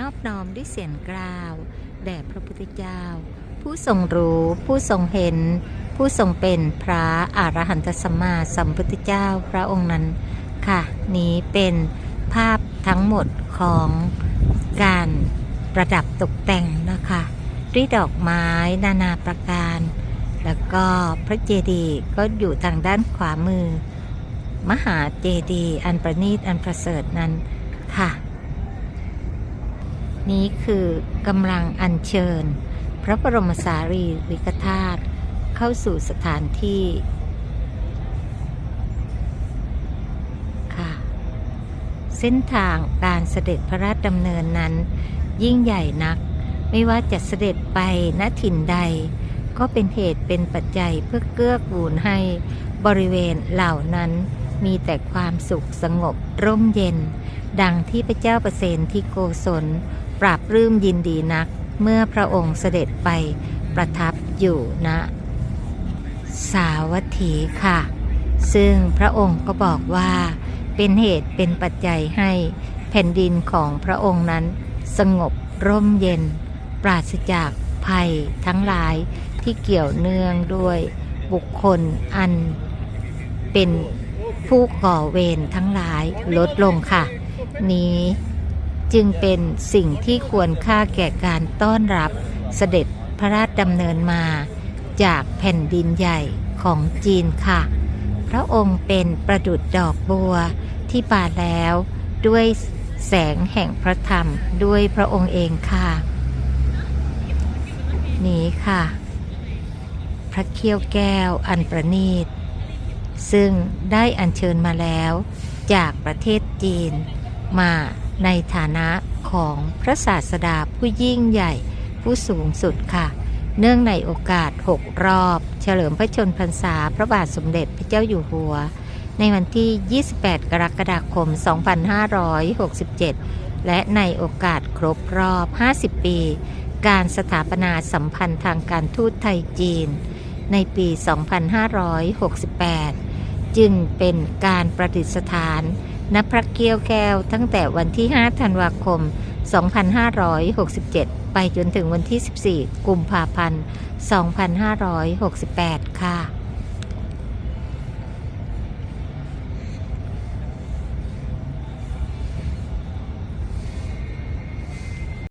นอบน้อมด้วยเสียงกล่าว แด่พระพุทธเจ้า ผู้ทรงรู้ ผู้ทรงเห็น ผู้ทรงเป็นพระอรหันตสัมมาสัมพุทธเจ้าพระองค์นั้น ค่ะ นี้เป็นภาพทั้งหมดของการประดับตกแต่งนะคะด้วยดอกไม้นานาประการ แล้วก็พระเจดีย์ก็อยู่ทางด้านขวามือ มหาเจดีย์อันประณีตอันประเสริฐนั้นค่ะ นี้คือกำลังอัญเชิญ พระบรมสารีริกธาตุเข้าสู่สถานที่ค่ะเส้นทางการเสด็จพระราชดำเนินนั้น ยิ่งใหญ่นักไม่ว่าจะเสด็จไปณถิ่นใด ก็เป็นเหตุเป็นปัจจัยเพื่อเกื้อกูลให้บริเวณเหล่านั้นมีแต่ความสุขสงบร่มเย็น ดังที่พระเจ้าประเสนที่โกศล ปราบรื้มยินดีนัก เมื่อพระองค์เสด็จไปประทับอยู่ณสาวัตถีค่ะ ซึ่งพระองค์ก็บอกว่าเป็นเหตุเป็นปัจจัยให้แผ่นดินของพระองค์นั้นสงบร่มเย็น ปราศจากภัยทั้งหลายที่เกี่ยวเนื่องด้วยบุคคลอันเป็นผู้ก่อเวรทั้งหลายลดลงค่ะ นี้ จึงเป็นสิ่งที่ควรค่าแก่การต้อนรับเสด็จพระราชดำเนินมา จากแผ่นดินใหญ่ของจีนค่ะ พระองค์เป็นประดุจดอกบัวที่บานแล้วด้วยแสงแห่งพระธรรมด้วยพระองค์เองค่ะ นี้ค่ะ พระเขี้ยวแก้วอันประณีต ซึ่งได้อัญเชิญมาแล้วจากประเทศจีนมา ในฐานะของพระศาสดาผู้ยิ่งใหญ่ผู้สูงสุดค่ะ เนื่องในโอกาส 6 รอบ เฉลิมพระชนพรรษาพระบาทสมเด็จพระเจ้าอยู่หัว ในวันที่ 28 กรกฎาคม 2567 และในโอกาสครบรอบ 50 ปี การสถาปนาสัมพันธ์ทางการทูตไทยจีน ในปี 2568 จึงเป็นการประดิษฐาน ณพระเกี้ยวแก้วตั้งแต่วันที่ 5 ธันวาคม 2567 ไปจนถึงวันที่ 14 กุมภาพันธ์ 2568 ค่ะ